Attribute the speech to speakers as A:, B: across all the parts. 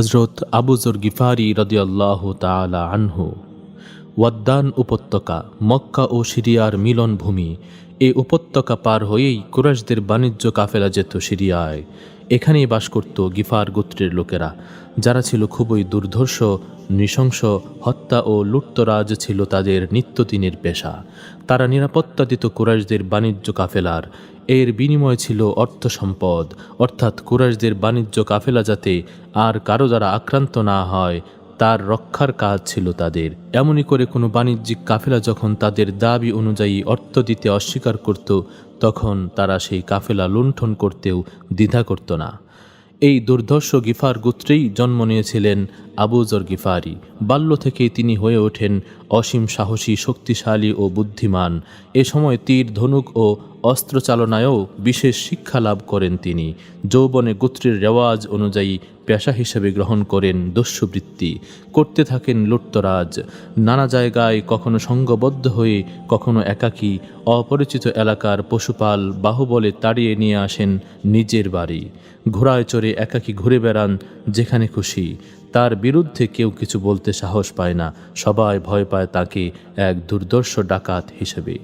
A: হজরত আবুজর গিফারি রদিয়াল্লাহ তালা আনহু। ওয়াদ্দান উপত্যকা, মক্কা ও সিরিয়ার মিলন ভূমি এই উপত্যকা পার হয়েই কুরাশদের বাণিজ্য কাফেলা যেত সিরিয়ায়। এখানেই বাস করত গিফার গোত্রের লোকেরা, যারা ছিল খুবই দুর্ধর্ষ, নৃশংস, হত্যা ও লুট্তরাজ ছিল তাদের নিত্যদিনের পেশা। তারা নিরাপত্তা দিত কুরাশদের বাণিজ্য কাফেলার এর বিনিময় ছিল অর্থ সম্পদ। অর্থাৎ কুরাশদের বাণিজ্য কাফেলা যাতে আর কারও দ্বারা আক্রান্ত না হয়, তার রক্ষার কাজ ছিল তাদের। এমনই করে কোনো বাণিজ্যিক কাফেলা যখন তাদের দাবি অনুযায়ী অর্থ দিতে অস্বীকার করত, তখন তারা সেই কাফেলা লুণ্ঠন করতেও দ্বিধা করত না। এই দুর্ধর্ষ গিফার গোত্রেই জন্ম নিয়েছিলেন আবুজর গিফারি। বাল্য থেকেই তিনি হয়ে ওঠেন অসীম সাহসী, শক্তিশালী ও বুদ্ধিমান। এ সময় তীর, ধনুক ও অস্ত্রচালনায়ও বিশেষ শিক্ষা লাভ করেন তিনি। যৌবনে গোত্রের রেওয়াজ অনুযায়ী পেশা হিসেবে গ্রহণ করেন দস্যুবৃত্তি, করতে থাকেন লুট্তরাজ। নানা জায়গায় কখনো সঙ্গবদ্ধ হয়ে, কখনো একাকী, অপরিচিত এলাকার পশুপাল বাহুবলে তাড়িয়ে নিয়ে আসেন নিজের বাড়ি। ঘোড়ায় চড়ে একাকী ঘুরে বেড়ান যেখানে খুশি। তার বিরুদ্ধে কেউ কিছু বলতে সাহস পায় না, সবাই ভয় পায় তাকে এক দুর্দর্শ ডাকাত হিসেবে।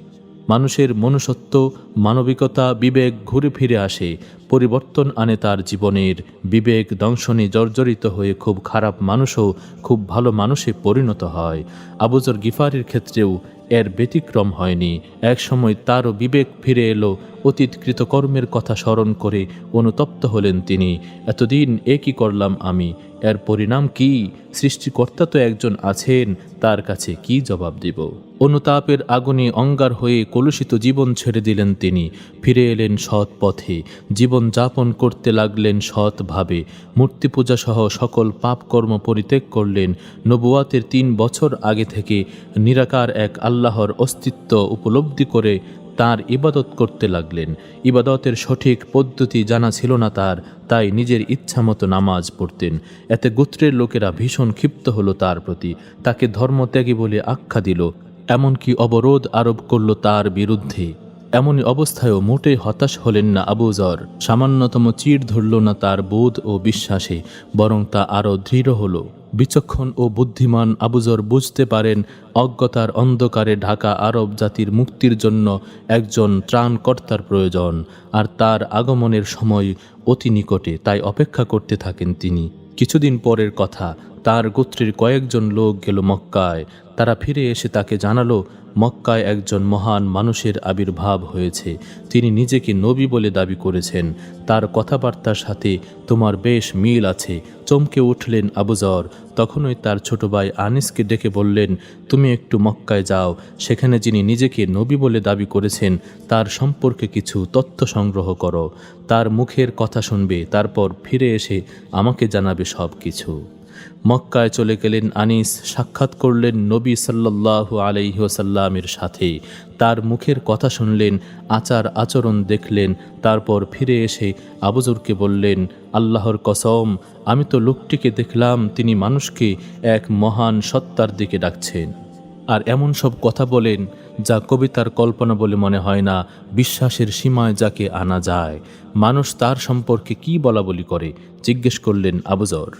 A: মানুষের মনুষ্যত্ব, মানবিকতা, বিবেক ঘুরে ফিরে আসে, পরিবর্তন আনে তার জীবনের। বিবেক দংশনে জর্জরিত হয়ে খুব খারাপ মানুষও খুব ভালো মানুষে পরিণত হয়। আবুজর গিফারের ক্ষেত্রেও এর ব্যতিক্রম হয়নি। একসময় তারও বিবেক ফিরে এলো, অতীত কৃতকর্মের কথা স্মরণ করে অনুতপ্ত হলেন তিনি। এতদিন এ কি করলাম আমি? এর পরিণাম কি? সৃষ্টিকর্তা তো একজন আছেন, তার কাছে কি জবাব দিব? অনুতাপের আগুনে অঙ্গার হয়ে কলুষিত জীবন ছেড়ে দিলেন তিনি। ফিরে এলেন সৎ পথে। জীবন যাপন করতে লাগলেন সৎভাবে। মূর্তি পূজা সহ সকল পাপকর্ম পরিত্যাগ করলেন। নবুয়াতের তিন বছর আগে থেকে নিরাকার এক আল্লাহর অস্তিত্ব উপলব্ধি করে তার ইবাদত করতে লাগলেন। ইবাদতের সঠিক পদ্ধতি জানা ছিল না তার, তাই নিজের ইচ্ছামতো নামাজ পড়তেন। এতে গোত্রের লোকেরা ভীষণ ক্ষিপ্ত হলো তার প্রতি। তাকে ধর্মত্যাগী বলে আখ্যা দিল। এমনকি অবরোধ আরোপ করল তার বিরুদ্ধে। এমনই অবস্থায়ও মোটেই হতাশ হলেন না আবুজর সামান্যতম চিড় ধরল না তার বোধ ও বিশ্বাসে, বরং তা আরও দৃঢ় হলো। বিচক্ষণ ও বুদ্ধিমান আবুজর বুঝতে পারেন, অজ্ঞতার অন্ধকারে ঢাকা আরব জাতির মুক্তির জন্য একজন ত্রাণকর্তার প্রয়োজন, আর তার আগমনের সময় অতি নিকটে তাই অপেক্ষা করতে থাকেন তিনি। কিছুদিন পরের কথা তার গোত্রের কয়েকজন লোক গেল মক্কায়। তারা ফিরে এসে তাকে জানালো, মক্কায় একজন মহান মানুষের আবির্ভাব হয়েছে। তিনি নিজেকে নবী বলে দাবি করেছেন। তার কথাবার্তার সাথে তোমার বেশ মিল আছে। চমকে উঠলেন আবুজর। তখনই তার ছোট ভাই আনিসকে ডেকে বললেন, তুমি একটু মক্কায় যাও। সেখানে যিনি নিজেকে নবী বলে দাবি করেছেন, তার সম্পর্কে কিছু তথ্য সংগ্রহ করো। তার মুখের কথা শুনবে, তারপর ফিরে এসে আমাকে জানাবে সব কিছু মক্কায় চলে গেলেন আনিস, সাক্ষাৎ করলেন নবী সাল্লাহ আলাইসাল্লামের সাথে। তার মুখের কথা শুনলেন, আচার আচরণ দেখলেন, তারপর ফিরে এসে আবুজুরকে বললেন, আল্লাহর কসম, আমি তো লোকটিকে দেখলাম, তিনি মানুষকে এক মহান সত্তার দিকে ডাকছেন। আর এমন সব কথা বলেন যা কবিতার কল্পনা বলে মনে হয় না, বিশ্বাসের সীমায় যাকে আনা যায়। মানুষ তার সম্পর্কে কি বলা বলি করে, জিজ্ঞেস করলেন আবুজর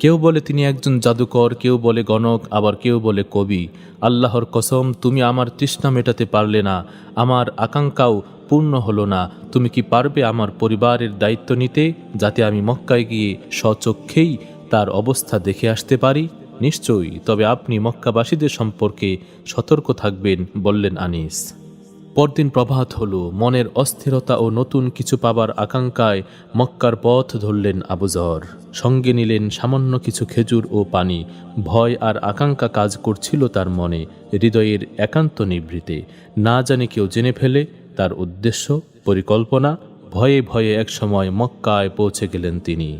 A: কেউ বলে তিনি একজন জাদুকর, কেউ বলে গণক, আবার কেউ বলে কবি। আল্লাহর কসম, তুমি আমার তৃষ্ণা মেটাতে পারলে না, আমার আকাঙ্ক্ষাও পূর্ণ হলো না। তুমি কি পারবে আমার পরিবারের দায়িত্ব নিতে, যাতে আমি মক্কায় গিয়ে স্বচক্ষেই তার অবস্থা দেখে আসতে পারি? নিশ্চয়ই, তবে আপনি মক্কাবাসীদের সম্পর্কে সতর্ক থাকবেন বললেন আনিস। পরদিন প্রভাত হল, মনের অস্থিরতা ও নতুন কিছু পাবার আকাঙ্ক্ষায় মক্কার পথ ধরলেন আবুজর সঙ্গে নিলেন সামান্য কিছু খেজুর ও পানি। ভয় আর আকাঙ্ক্ষা কাজ করছিল তার মনে, হৃদয়ের একান্ত নিবৃতে না জানে কেউ জেনে ফেলে, তার উদ্দেশ্য, পরিকল্পনা, ভয়ে ভয়ে একসময় মক্কায় পৌঁছে গেলেন তিনি।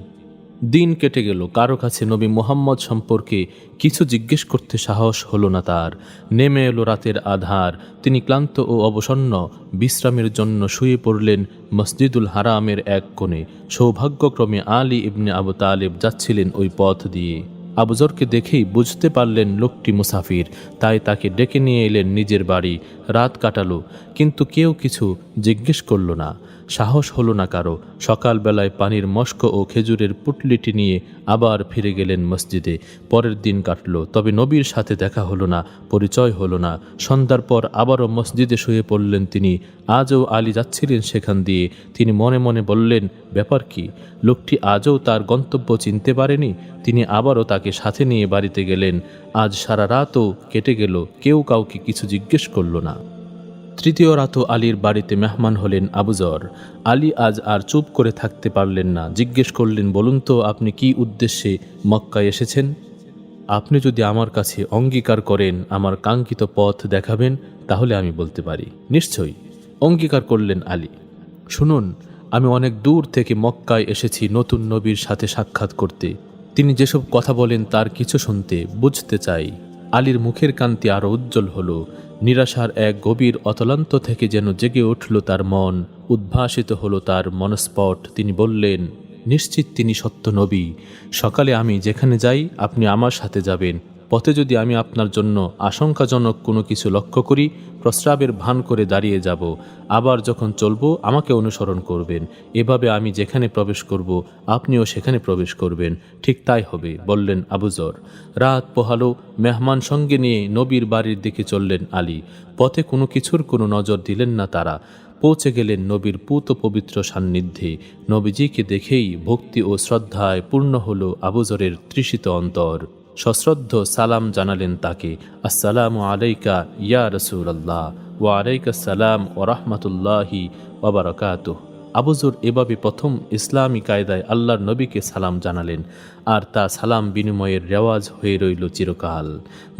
A: দিন কেটে গেল, কারও কাছে নবী মোহাম্মদ সম্পর্কে কিছু জিজ্ঞেস করতে সাহস হলো না তার। নেমে এলো রাতের আধার, তিনি ক্লান্ত ও অবসন্ন, বিশ্রামের জন্য শুয়ে পড়লেন মসজিদুল হারামের এক কোণে। সৌভাগ্যক্রমে আলী ইবনে আবু তালেব যাচ্ছিলেন ওই পথ দিয়ে। আবুজরকে দেখেই বুঝতে পারলেন লোকটি মুসাফির, তাই তাকে ডেকে নিয়ে এলেন নিজের বাড়ি। রাত কাটালো, কিন্তু কেউ কিছু জিজ্ঞেস করল না। সাহস হলো না কারও। সকালবেলায় পানির মস্ক ও খেজুরের পুটলিটি নিয়ে আবার ফিরে গেলেন মসজিদে। পরের দিন কাটল, তবে নবীর সাথে দেখা হলো না, পরিচয় হলো না। সন্ধ্যার পর আবারও মসজিদে শুয়ে পড়লেন তিনি। আজও আলী যাচ্ছিলেন সেখান দিয়ে। তিনি মনে মনে বললেন, ব্যাপার কি? লোকটি আজও তার গন্তব্য চিনতে পারেনি? তিনি আবারও তাকে সাথে নিয়ে বাড়িতে গেলেন। আজ সারা রাতও কেটে গেল। কেউ কাউকে কিছু জিজ্ঞেস করল না। তৃতীয় রাতও আলীর বাড়িতে মেহমান হলেন আবুজর আলী আজ আর চুপ করে থাকতে পারলেন না। জিজ্ঞেস করলেন, বলুন তো, আপনি কি উদ্দেশ্যে মক্কায় এসেছেন? আপনি যদি আমার কাছে অঙ্গীকার করেন, আমার কাঙ্ক্ষিত পথ দেখাবেন, তাহলে আমি বলতে পারি। নিশ্চয়ই। অঙ্গীকার করলেন আলী। শুনুন, আমি অনেক দূর থেকে মক্কায় এসেছি নতুন নবীর সাথে সাক্ষাৎ করতে। তিনি যেসব কথা বলেন, তার কিছু শুনতে, বুঝতে চাই। আলীর মুখের কান্তি আরও উজ্জ্বল হলো। নিরাশার এক গভীর অতলান্ত থেকে যেন জেগে উঠল তার মন, উদ্ভাসিত হলো তার মনস্পট। তিনি বললেন, নিশ্চিত তিনি সত্য নবী। সকালে আমি যেখানে যাই, আপনি আমার সাথে যাবেন। পথে যদি আমি আপনার জন্য আশঙ্কাজনক কোনো কিছু লক্ষ্য করি, প্রস্রাবের ভান করে দাঁড়িয়ে যাব। আবার যখন চলব, আমাকে অনুসরণ করবেন। এভাবে আমি যেখানে প্রবেশ করব, আপনিও সেখানে প্রবেশ করবেন। ঠিক তাই হবে, বললেন আবুজর রাত পোহালো, মেহমান সঙ্গে নিয়ে নবীর বাড়ির দিকে চললেন আলী। পথে কোনো কিছুর কোনো নজর দিলেন না তারা। পৌঁছে গেলেন নবীর পুত পবিত্র সান্নিধ্যে। নবীজিকে দেখেই ভক্তি ও শ্রদ্ধায় পূর্ণ হল আবুজরের তৃষিত অন্তর। সশ্রদ্ধ সালাম জানালেন তাকে, আসসালামু আলাইকা ইয়া রসুল আল্লাহ ওয়া আলাইকা সালাম ও রহমতুল্লাহি ওবরাকাতুহ আবুজুর এভাবে প্রথম ইসলামী কায়দায় আল্লাহর নবীকে সালাম জানালেন, আর তা সালাম বিনিময়ের রেওয়াজ হয়ে রইল চিরকাল।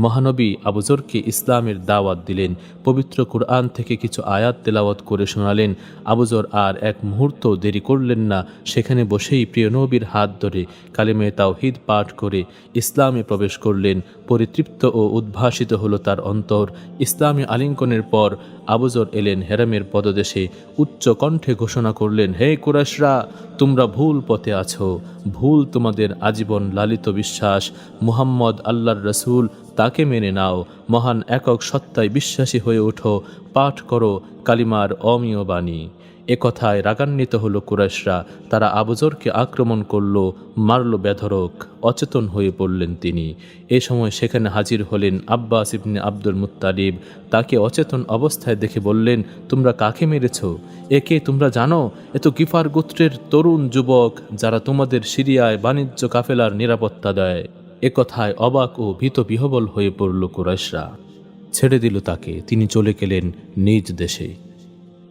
A: মহানবী আবুজরকে ইসলামের দাওয়াত দিলেন, পবিত্র কুরআন থেকে কিছু আয়াত তেলাওয়াত করে শোনালেন। আবুজর আর এক মুহূর্ত দেরি করলেন না, সেখানে বসেই প্রিয় নবীর হাত ধরে কালেমে তাওহিদ পাঠ করে ইসলামে প্রবেশ করলেন। পরিতৃপ্ত ও উদ্ভাসিত হলো তার অন্তর। ইসলামী আলিঙ্কনের পর আবুজর এলেন হেরামের পদদেশে, উচ্চ কণ্ঠে ঘোষণা করলেন, হে কুরাশরা তোমরা ভুল পথে আছো। ভুল তোমাদের আজীবন লালিত বিশ্বাস। মুহাম্মদ আল্লাহর রসুল, তাকে মেনে নাও। মহান একক সত্তায় বিশ্বাসী হয়ে ওঠো। পাঠ করো কালিমার অমীয় বাণী। একথায় রাগান্বিত হলো কুরাইশরা। তারা আবুজরকে আক্রমণ করল, মারল বেধরক অচেতন হয়ে পড়লেন তিনি। এ সময় সেখানে হাজির হলেন আব্বাস ইবনে আব্দুল মুত্তালিব। তাকে অচেতন অবস্থায় দেখে বললেন, তোমরা কাকে মেরেছ? একে তোমরা জানো? এ তো গিফার গোত্রের তরুণ যুবক যারা তোমাদের সিরিয়ায় বাণিজ্য কাফেলার নিরাপত্তা দেয়। একথায় অবাক ও ভীত বিহবল হয়ে পড়ল কুরাইশরা। ছেড়ে দিল তাকে। তিনি চলে গেলেন নিজ দেশে।